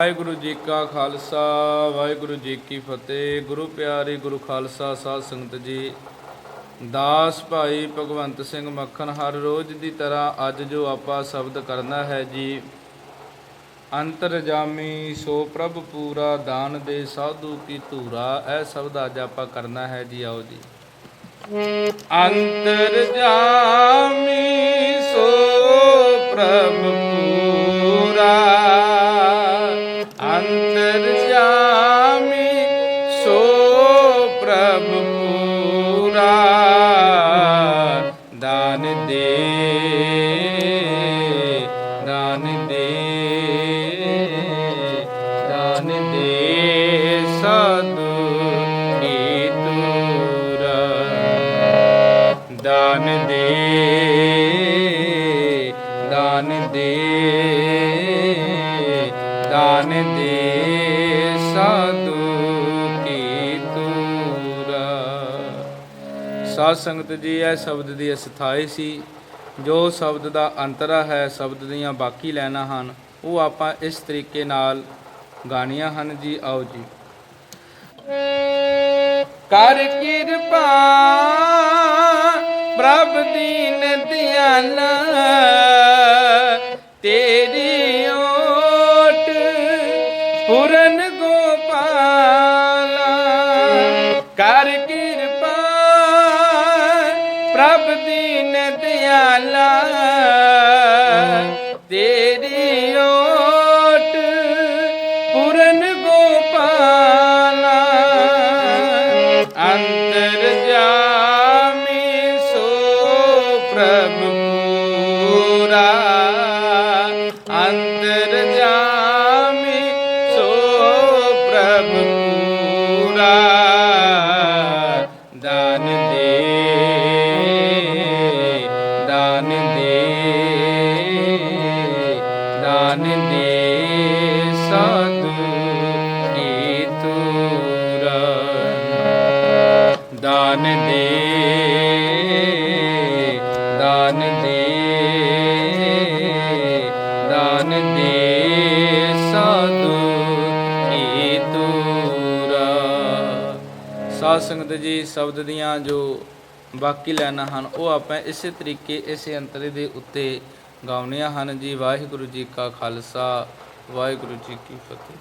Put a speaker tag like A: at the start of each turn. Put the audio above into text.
A: ਵਾਹਿਗੁਰੂ ਜੀ ਕਾ ਖਾਲਸਾ, ਵਾਹਿਗੁਰੂ ਜੀ ਕੀ ਫਤਿਹ। ਗੁਰੂ ਪਿਆਰੀ, ਗੁਰੂ ਖਾਲਸਾ, ਸਾਧ ਸੰਗਤ ਜੀ। ਦਾਸ ਭਾਈ ਭਗਵੰਤ ਸਿੰਘ ਮੱਖਣ ਹਰ ਰੋਜ਼ ਦੀ ਤਰ੍ਹਾਂ ਅੱਜ ਜੋ ਆਪਾਂ ਸ਼ਬਦ ਕਰਨਾ ਹੈ ਜੀ, ਅੰਤਰਜਾਮੀ ਸੋ ਪ੍ਰਭ ਪੂਰਾ ਦਾਨ ਦੇ ਸਾਧੂ ਕੀ ਧੂਰਾ, ਇਹ ਸ਼ਬਦ ਅੱਜ ਆਪਾਂ ਕਰਨਾ ਹੈ ਜੀ, ਆਓ ਜੀ। ਅੰਤਰਜਾਮੀ ਸੋ ਦਾਨ ਦੇ ਦਾਨ ਦੇ ਦਾਨ ਦੇ ਸਾਧੂ ਕੀ ਤੂਰਾ ਸਾਧ ਸੰਗਤ ਜੀ, ਇਹ ਸ਼ਬਦ ਦੀ ਅਸਥਾਈ ਸੀ। ਜੋ ਸ਼ਬਦ ਦਾ ਅੰਤਰਾ ਹੈ, ਸ਼ਬਦ ਦੀਆਂ ਬਾਕੀ ਲੈਣਾ ਹਨ, ਉਹ ਆਪਾਂ ਇਸ ਤਰੀਕੇ ਨਾਲ ਗਾਣੀਆਂ ਹਨ ਜੀ। ਆਓ ਜੀ। ਕਰ ਕਿਰਪਾ ਪ੍ਰਭ ਦੀਨ ਦਿਆਲਾ ਤੇਰੀ ਓਟ ਪੂਰਨ ਗੋਪਾਲਾ ਕਰ ਕਿਰਪਾ ਪ੍ਰਭ ਦੀਨ ਦਿਆਲਾ ਪ੍ਰਭ ਪੂਰਾ ਅੰਤਰ ਜਾਮੀ ਸੋ ਪ੍ਰਭ ਪੂਰਾ ਦਾਨ ਦੇ ਦਾਨ ਦੇ ਦਾਨ ਦੇ ਸਾਧੂ ਕੀ ਤੂਰਾ ਦਾਨ ਦੇ ਸਾਧ ਸੰਗਤ ਜੀ ਸ਼ਬਦ ਦੀਆਂ ਜੋ ਬਾਕੀ ਲੈਣਾ ਹਨ, ਉਹ ਆਪਾਂ ਇਸੇ ਤਰੀਕੇ, ਇਸੇ ਅੰਤਰੇ ਦੇ ਉੱਤੇ ਗਾਉਣੀਆਂ ਹਨ ਜੀ। ਵਾਹਿਗੁਰੂ ਜੀ ਕਾ ਖਾਲਸਾ, ਵਾਹਿਗੁਰੂ ਜੀ ਕੀ ਫਤਿਹ।